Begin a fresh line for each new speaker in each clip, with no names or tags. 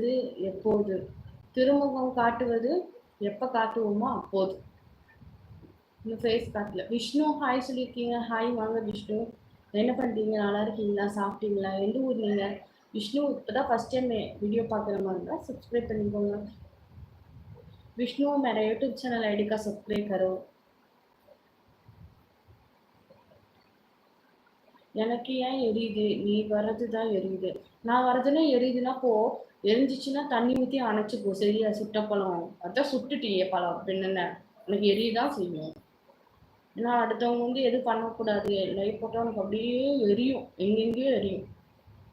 காட்டுவது எப்போது? திருமுகம் காட்டுவது எப்போ காட்டுவோமோ அப்போது. இன்னும் ஃபேஸ் காட்டல. விஷ்ணு ஹாய் சொல்லியிருக்கீங்க. ஹாய் வாங்க விஷ்ணு. என்ன பண்ணுறீங்க நல்லா இருக்கீங்களா? சாப்பிட்டீங்களா? எந்த ஊர் நீங்கள் விஷ்ணு இப்போ தான் ஃபஸ்ட் டைம் வீடியோ பார்க்குற மாதிரி இருந்தால் சப்ஸ்கிரைப் பண்ணிக்கோங்க. विष्णु मेरा யூடியூப் சேனல் आईडी का सब्सक्राइब எனக்கு ஏன் எரியுது? நீ வர்றது தான் எரியுது. நான் வர்றதுன்னா எரியுதுன்னா போ. எரிஞ்சிச்சுன்னா தண்ணி ஊற்றி அணைச்சிக்கோ சரியா சுட்ட பழம். அதான் சுட்டுட்டியே பழம். பின்னென்ன என்ன உனக்கு எரியதான் செய்யும். ஏன்னா அடுத்தவங்க வந்து எதுவும் பண்ணக்கூடாது. லைஃப் போட்டால் உனக்கு அப்படியே எரியும். எங்கெங்கேயோ எரியும்.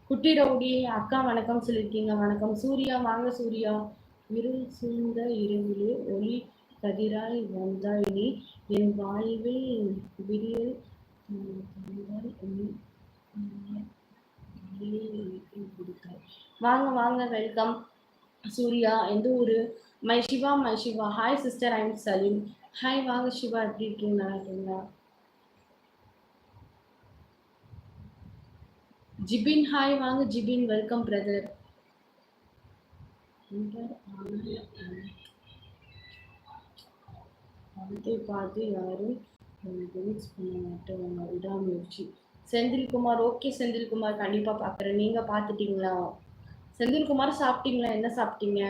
குட்டி ரவுடி அக்கா வணக்கம் சொல்லியிருக்கீங்க. வணக்கம். சூர்யா வாங்க சூர்யா. இருள் சூழ்ந்த இரவிலே ஒளி கதிராய் வந்தாய் நீ. என் வாழ்வில் விடியல் எனக்கு வாங்க வாங்க வெல்கம் சூர்யா எந்த ஊர்? My Siva my Siva hi sister I'm Salim hi வாங்க சிவா எப்படி இருக்கீங்க? நல்லா இருக்கீங்களா? ஜிபின் ஹாய் வாங்க ஜிபின் வெல்கம் பிரதர் படத்தை பார்த்து யாரும் பண்ண மாட்டாங்க விடாமுயற்சி. செந்தில்குமார் ஓகே செந்தில்குமார் கண்டிப்பாக பார்க்குறேன் நீங்கள் பார்த்துட்டீங்களா செந்தில்குமார் சாப்பிட்டீங்களா? என்ன சாப்பிட்டீங்க?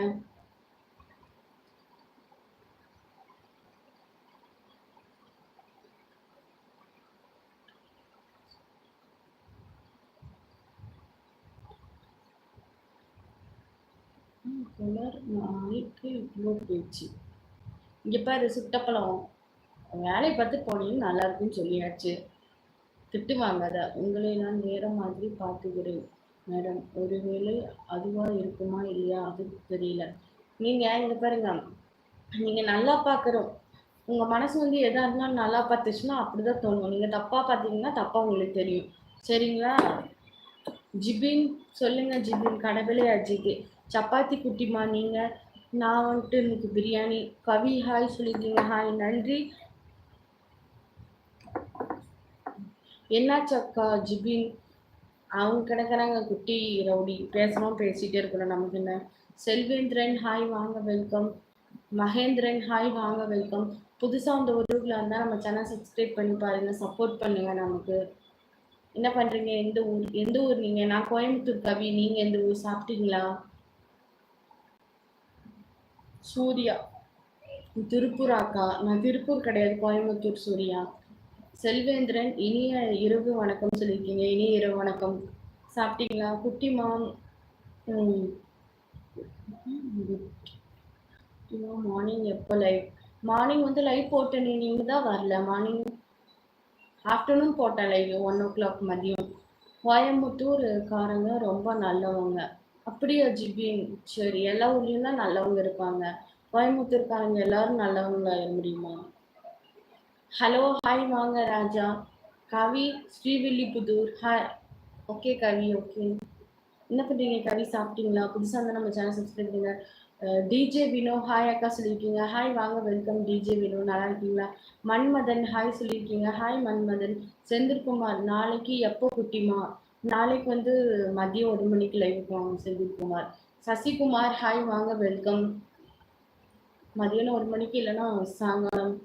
குளர் நாளைக்கு இவ்வளோ இங்கே பாரு சுட்டப்பழம். வேலையை பார்த்து போனீங்க நல்லா இருக்குன்னு சொல்லியாச்சு. திட்டு வாங்காத உங்களை நான் வேற மாதிரி பார்த்துக்கிறேன். மேடம் ஒருவேளை அதுவாக இருக்குமா இல்லையா? அது தெரியல. நீங்கள் இங்கே பாருங்க. நீங்கள் நல்லா பார்க்குறோம் உங்கள் மனசு வந்து எதாக இருந்தாலும் நல்லா பார்த்துச்சுன்னா அப்படி தான் தோணும். நீங்கள் தப்பாக பார்த்தீங்கன்னா தப்பாக உங்களுக்கு தெரியும். சரிங்களா? ஜிபின் சொல்லுங்க ஜிபின். கடவுளே அஜிக்கு சப்பாத்தி குட்டிமா நீங்கள் நான் வந்துட்டு இன்னைக்கு பிரியாணி. கவி ஹாய் சொல்லியிருக்கீங்க. ஹாய் நன்றி. என்னாச்சு அக்கா ஜிபின்? அவங்க கிடக்குறாங்க குட்டி ரவுடி. பேசணும் பேசிட்டே இருக்கணும் நமக்கு என்ன? செல்வேந்திரன் ஹாய் வாங்க வெல்கம் மகேந்திரன் ஹாய் வாங்க வெல்கம் புதுசாக அந்த ஊருக்குள்ள இருந்தால் நம்ம சேனல் சப்ஸ்கிரைப் பண்ணி பாருங்க சப்போர்ட் பண்ணுங்க நமக்கு. என்ன பண்ணுறீங்க எந்த ஊர்? எந்த ஊர் நீங்கள் நான் கோயம்புத்தூர் கவி. நீங்கள் எந்த ஊர்? சாப்பிட்டீங்களா? சூர்யா. திருப்பூர் அக்கா நான் திருப்பூர் கிடையாது கோயம்புத்தூர் சூர்யா. செல்வேந்திரன் இனிய இரவு வணக்கம் சொல்லியிருக்கீங்க. இனிய இரவு வணக்கம். சாப்பிட்டீங்களா? குட்டிமாம் மார்னிங் எப்போ லைவ் மார்னிங் வந்து லைவ் போட்டேன். நீங்கள் தான் வரல. மார்னிங் ஆஃப்டர்நூன் போட்டேன் லைவ் ஒன் ஓ கிளாக் மதியம். கோயம்புத்தூர் காரங்க ரொம்ப நல்லவங்க. அப்படியா ஜிபின்? சரி எல்லா ஊர்லேயும் தான் நல்லவங்க இருப்பாங்க. கோயம்புத்தூர்காரங்க எல்லாரும் நல்லவங்களா முடியுமா? ஹலோ ஹாய் வாங்க Raja. Kavi Srivilliputhur hi okay Kavi okay என்ன பண்ணுறீங்க கவி? சாப்பிட்டீங்களா? புதுசாக இருந்தால் நம்ம சேனல் சப்ஸ்கிரைப் பண்ணுங்க. டிஜே வினோ ஹாய் அக்கா சொல்லியிருக்கீங்க. ஹாய் வாங்க வெல்கம் டிஜே வினோ. நல்லா இருக்கீங்களா? மன்மதன் ஹாய் சொல்லியிருக்கீங்க. ஹாய் மன்மதன். செந்தில்குமார் நாளைக்கு எப்போ குட்டிமா நாளைக்கு வந்து மதியம் ஒரு மணிக்கு லைவ் போவாங்க செந்தில்குமார். சசிகுமார் ஹாய் வாங்க வெல்கம் மதியானம் ஒரு மணிக்கு இல்லைன்னா சாயங்காலம்.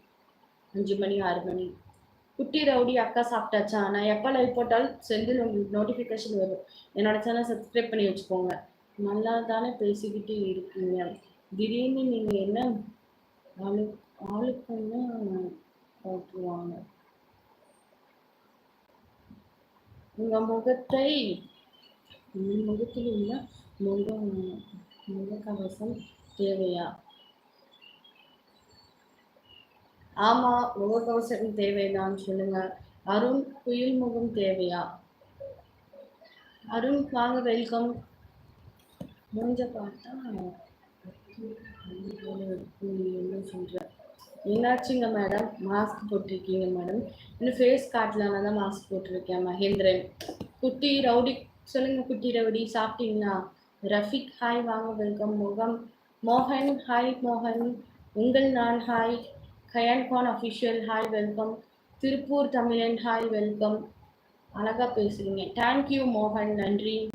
அஞ்சு மணி ஆறு மணி. குட்டி ரவுடி அக்கா சாப்பிட்டாச்சா? நான் எப்போ லைவ் போட்டாலும் செந்தில் உங்களுக்கு நோட்டிஃபிகேஷன் வரும். என்னோட சேனல் சப்ஸ்கிரைப் பண்ணி வச்சுக்கோங்க. நல்லா தானே பேசிக்கிட்டு இருக்கீங்க. திடீர்னு நீங்கள் என்ன ஆளு ஆளுக்குன்னு போட்டுருவாங்க. உங்கள் முகத்தை உங்கள் முகத்தில் உள்ள முக முகக்கவசம் தேவையா? ஆமா முகக்கவசம் தேவைதான் சொல்லுங்க. அருண் குயில் முகம் தேவையா? அருண் வாங்க வெல்கம் முடிஞ்ச பார்த்தா என்ன சொல்ற என்னாச்சுங்க மேடம் மாஸ்க் போட்டிருக்கீங்க மேடம் இன்னும் ஃபேஸ் காட்டலாம் தான் மாஸ்க் போட்டிருக்கேன் மகேந்திரன். குட்டி ரவுடி சொல்லுங்க குட்டி ரவுடி சாப்பிட்டீங்களா? ரஃபிக் ஹாய் வாங்க வெல்கம் முகம் மோகன் ஹாய் மோகன். உங்கள் நான் hi Gayan Khan official hi welcome Tiruppur தமிழன் ஹாய் வெல்கம் அழகாக பேசுகிறீங்க தேங்க்யூ மோகன் நன்றி.